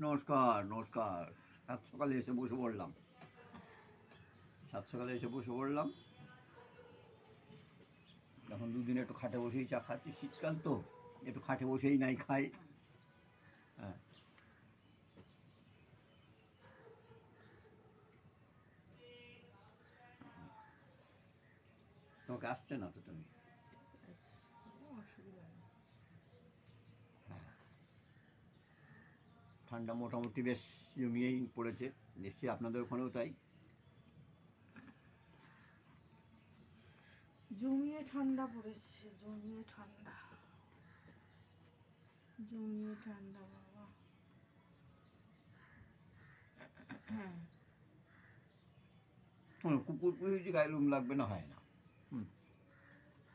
নমস্কার নমস্কার। সাত সকালে এসে বসে পড়লাম। সাত সকালে এসে বসে পড়লাম। এখন দুদিন একটু খাটে বসেই চা খাচ্ছি। শীতকাল তো, একটু খাটে বসেই নাই খাই। হ্যাঁ। তোমাকে আসছে না তো তুমি? অসুবিধা ঠান্ডা মোটামুটি বেশ জমিয়েই পড়েছে। নিশ্চয়ই আপনাদের ওখানেও তাই? জমিয়ে ঠান্ডা পড়েছে জমিয়ে ঠান্ডা। জমিয়ে ঠান্ডা বাবা। হুম, কুকুর পুষেছি গায়ে লুম লাগবে না হয় না। হুম।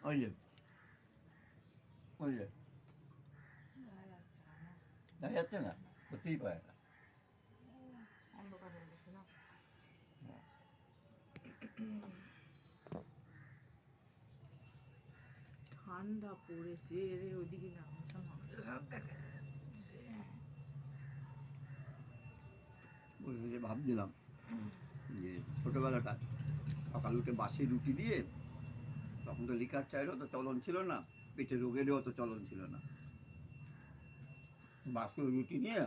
ওই যে ওই যে। দেখা যাচ্ছে না? হতেই পারে না ঠান্ডা পড়েছে রে ওইদিকে গামছা সব দেখা যাচ্ছে। ভাবছিলাম যে ছোটোবেলাটা সকাল উঠে বাসি রুটি দিয়ে তখন তো লিকার চায়েরও তো চলন ছিল না পেটে রোগেরও অত চলন ছিল না। বাসি রুটি নিয়ে।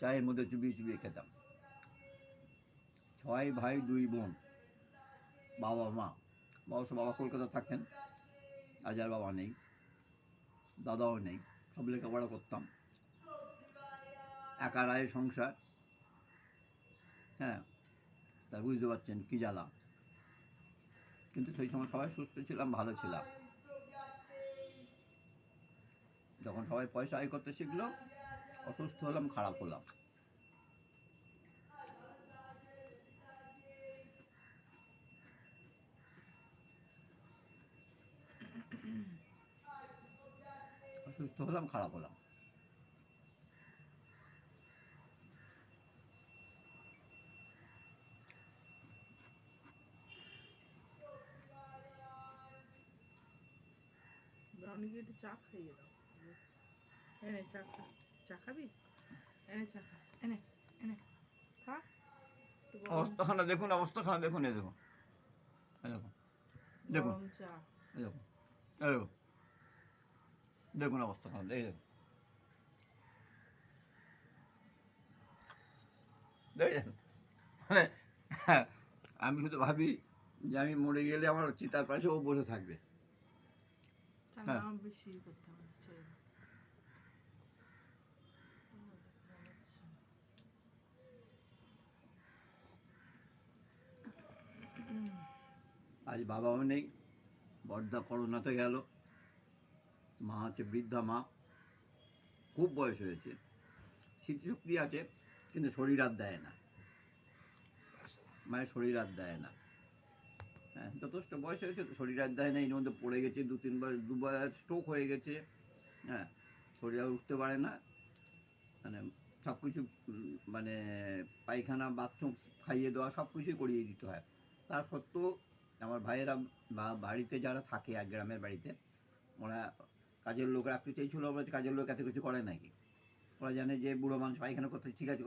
চায়ের মধ্যে চুবিয়ে চুবিয়ে খেতাম। ছয় ভাই, দুই বোন, বাবা, মা। বাবা বাবা কলকাতা থাকতেন, আজ আর বাবা নেই, দাদাও নেই, সব লেখাপড়া করতাম একা রায়ের সংসার হ্যাঁ তা বুঝতে পারছেন কী জ্বালা। কিন্তু সেই সময় সবাই সুস্থ ছিলাম, ভালো ছিলাম। যখন সবাই পয়সা আয় করতে শিখলো, অসুস্থ হলাম, খারাপ হলাম। অসুস্থ হলাম, খারাপ হলাম। ব্রাউনিকে একটু চা খাইয়ে দাও? এনে চা খা চা খাবি? এনে চা খা এনে এনে খা। অবস্থাখানা দেখুন অবস্থাখানা দেখুন এই দেখুন। দেখুন দেখুন চা। দেখুন দেখুন দেখুন অবস্থাখানা এই দেখুন। দেখেছেন? মানে আমি শুধু ভাবি যে আমি মরে গেলে আমার চিতার পাশে ও বসে থাকবে। বেশি করতে হচ্ছে আজ বাবাও নেই বর্দা করোনাতে গেল। মা আছে বৃদ্ধা মা খুব বয়স হয়েছে। স্মৃতিশক্তি আছে কিন্তু শরীর আর দেয় না। মায়ের শরীর আর দেয় না। হ্যাঁ যথেষ্ট বয়স হয়েছে তো শরীর আর দেয় না এর মধ্যে পড়ে গেছে দু তিনবার দুবার স্ট্রোক হয়ে গেছে হ্যাঁ শরীর আর উঠতে পারে না মানে সব কিছু মানে পায়খানা বাথরুম খাইয়ে দেওয়া সব কিছুই করিয়ে দিতে হয়। তা সত্ত্বেও আমার ভাইয়েরা বা বাড়িতে যারা থাকে এক গ্রামের বাড়িতে ওরা কাজের লোক রাখতে চাইছিল বলছে, কাজের লোক এত কিছু করে নাকি? ওরা জানে যে বুড়ো মানুষ পায়খানা করতে ঠিক আছে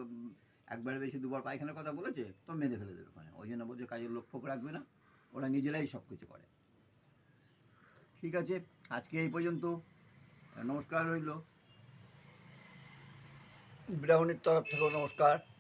একবার বেশি দুবার পায়খানার কথা বলেছে তো মেরে ফেলে দেবে ওখানে। ওই জন্য বলছে কাজের লোক ফোক রাখবে না। ওরা নিজেরাই সব কিছু করে। ঠিক আছে, আজকে এই পর্যন্ত। নমস্কার রইল। ব্রাহ্মণের তরফ থেকেও নমস্কার।